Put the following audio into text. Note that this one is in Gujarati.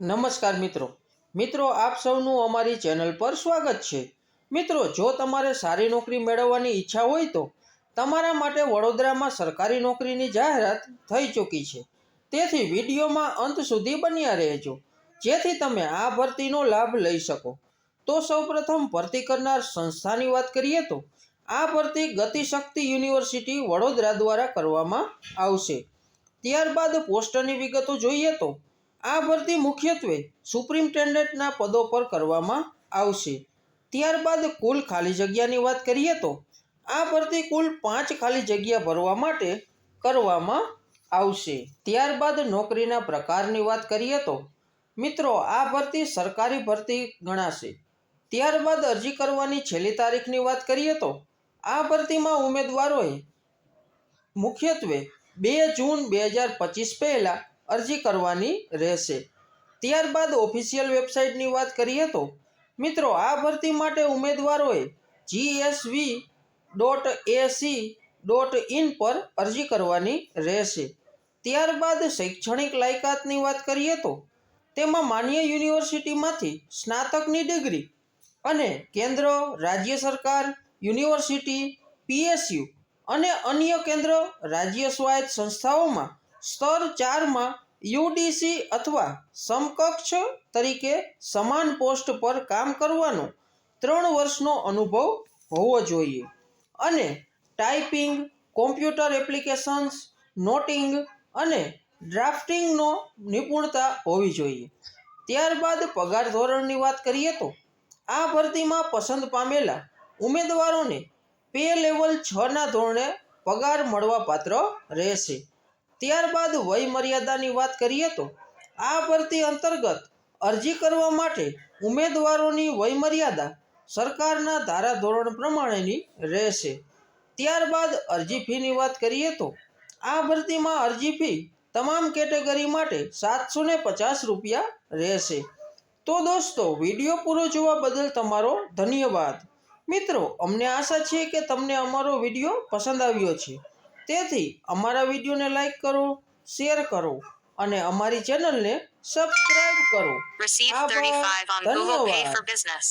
નમસ્કાર મિત્રો. મિત્રો, આપ સૌનું અમારી ચેનલ પર સ્વાગત છે. મિત્રો, જો તમારે સારી નોકરી મેળવવાની ઈચ્છા હોય તો તમારા માટે વડોદરામાં સરકારી નોકરીની જાહેરાત થઈ ચૂકી છે. તેથી વિડીયોમાં અંત સુધી બન્યા રહેજો. જેથી તમે આ ભરતીનો લાભ લઈ શકો. તો સૌપ્રથમ ભરતી કરનાર સંસ્થાની વાત કરીએ તો આ ભરતી ગતિશક્તિ યુનિવર્સિટી વડોદરા દ્વારા કરવામાં આવશે. ત્યારબાદ પોસ્ટની વિગતો જોઈએ તો આ ભરતી મુખ્યત્વે સુપ્રિન્ટેન્ડન્ટના પદો પર કરવામાં આવશે. ત્યારબાદ કુલ ખાલી જગ્યાની વાત કરીએ તો, આ ભરતી કુલ પાંચ ખાલી જગ્યા ભરવા માટે કરવામાં આવશે. ત્યારબાદ નોકરીના પ્રકારની વાત કરીએ તો, મિત્રો, આ ભરતી સરકારી ભરતી ગણાશે. ત્યારબાદ અરજી કરવાની છેલ્લી તારીખની વાત કરીએ તો, આ ભરતીમાં ઉમેદવારોએ મુખ્યત્વે બે જૂન બે હજાર પચીસ પહેલાં અરજી કરવાની રહેશે. ત્યારબાદ ઓફિશિયલ વેબસાઇટની વાત કરીએ તો, મિત્રો, આ ભરતી માટે ઉમેદવારોએ G S V dot A C dot in પર અરજી કરવાની રહેશે. ત્યારબાદ શૈક્ષણિક લાયકાતની વાત કરીએ તો, તેમાં માન્ય યુનિવર્સિટીમાંથી સ્નાતકની ડિગ્રી અને કેન્દ્ર, રાજ્ય સરકાર, યુનિવર્સિટી, પીએસયુ અને અન્ય કેન્દ્ર, રાજ્ય સ્વાયત્ત સંસ્થાઓમાં સ્તર ચારમાં યુડીસી અથવા સમકક્ષ તરીકે સમાન પોસ્ટ પર કામ કરવાનો ત્રણ વર્ષનો અનુભવ હોવો જોઈએ. અને ટાઈપિંગ, કોમ્પ્યુટર એપ્લિકેશન્સ, નોટિંગ અને ડ્રાફ્ટિંગનો નિપુણતા હોવી જોઈએ. ત્યારબાદ પગાર ધોરણની વાત કરીએ તો, આ ભરતીમાં પસંદ પામેલા ઉમેદવારોને પે લેવલ છના ધોરણે પગાર મળવાપાત્ર રહેશે. ત્યારબાદ વય મર્યાદાની વાત કરીએ તો આ ભરતી અંતર્ગત અરજી કરવા માટે ઉમેદવારોની વય મર્યાદા સરકારના ધારાધોરણ પ્રમાણેની રહેશે. ત્યારબાદ અરજી ફીની વાત કરીએ તો આ ભરતીમાં અરજી ફી તમામ કેટેગરી માટે સાતસો ને પચાસ રૂપિયા રહેશે. તો દોસ્તો, વીડિયો પૂરો જોવા બદલ તમારો ધન્યવાદ. મિત્રો, અમને આશા છે કે તમને અમારો વીડિયો પસંદ આવ્યો છે. તેથી અમારા વિડીયોને લાઈક કરો શેર કરો અને અમારી ચેનલને સબસ્ક્રાઇબ કરો Receive 35 on Google Pay ધન્યવાદ. for Business.